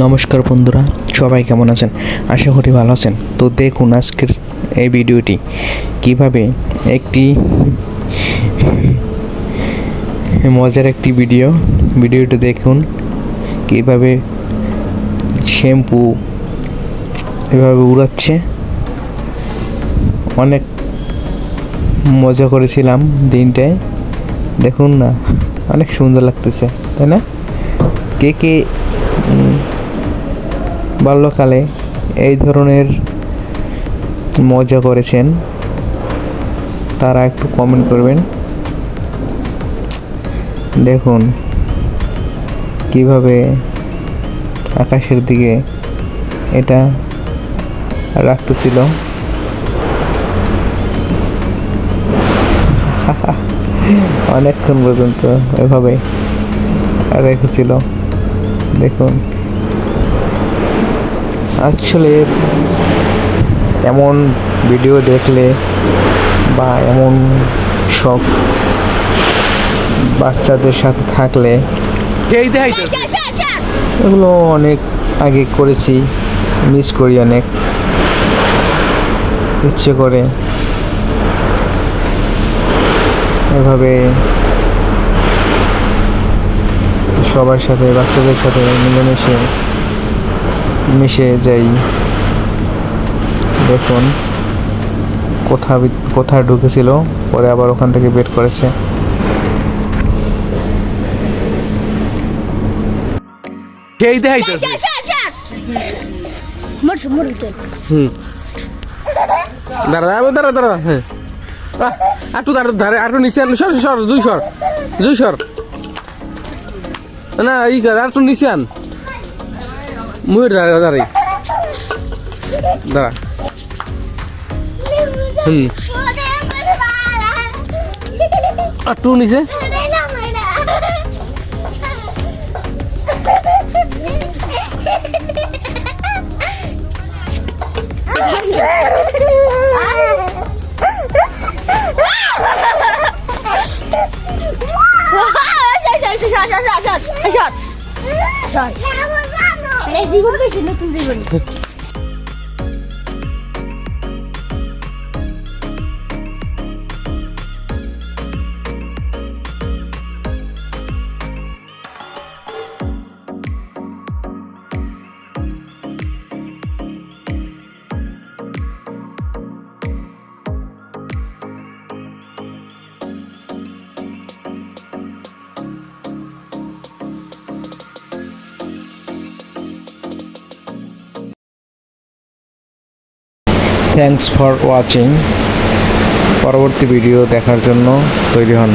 নমস্কার বন্ধুরা, সবাই কেমন আছেন? আশা করি ভালো আছেন। তো দেখুন আজকের এই ভিডিওটি কীভাবে একটি মজার একটি ভিডিও, ভিডিওটি দেখুন, কীভাবে শ্যাম্পু এভাবে উড়াচ্ছে। অনেক মজা করেছিলাম দিনটায়। দেখুন না, অনেক সুন্দর লাগতেছে, তাই না? কে কে বাল্যকালে এই ধরনের মজা করেছেন। তারা একটু কমেন্ট করবেন। দেখুন কীভাবে আকাশের দিকে এটা রাখতেছিল। অনেকক্ষণ পর্যন্ত এভাবে রেখেছিল। দেখুন আসলে এমন ভিডিও দেখলে বা এমন সব বাচ্চাদের সাথে থাকলে এগুলো অনেক আগে করেছি মিস করি অনেক। ইচ্ছে করে এভাবে সবার সাথে বাচ্চাদের সাথে মিলেমিশে মিশে যাই। দেখুন কোথা কোথায় ঢুকেছিল পরে আবার ওখান থেকে বের করেছে। মরছে মরছে দাঁড়া দাঁড়া দাঁড়া দাঁড়া হ্যাঁ। দাঁড়া ধারে নিচে সর সর জুই সর জুই সর। না ই কর একটু নিচে আন। মুই দাঁড়া দাঁড়াই দাঁড়া হুম একটু নিচে জীবন পেয়েছে নতুন জীবন। থ্যাঙ্কস ফর ওয়াচিং পরবর্তী ভিডিও দেখার জন্য তৈরি হন।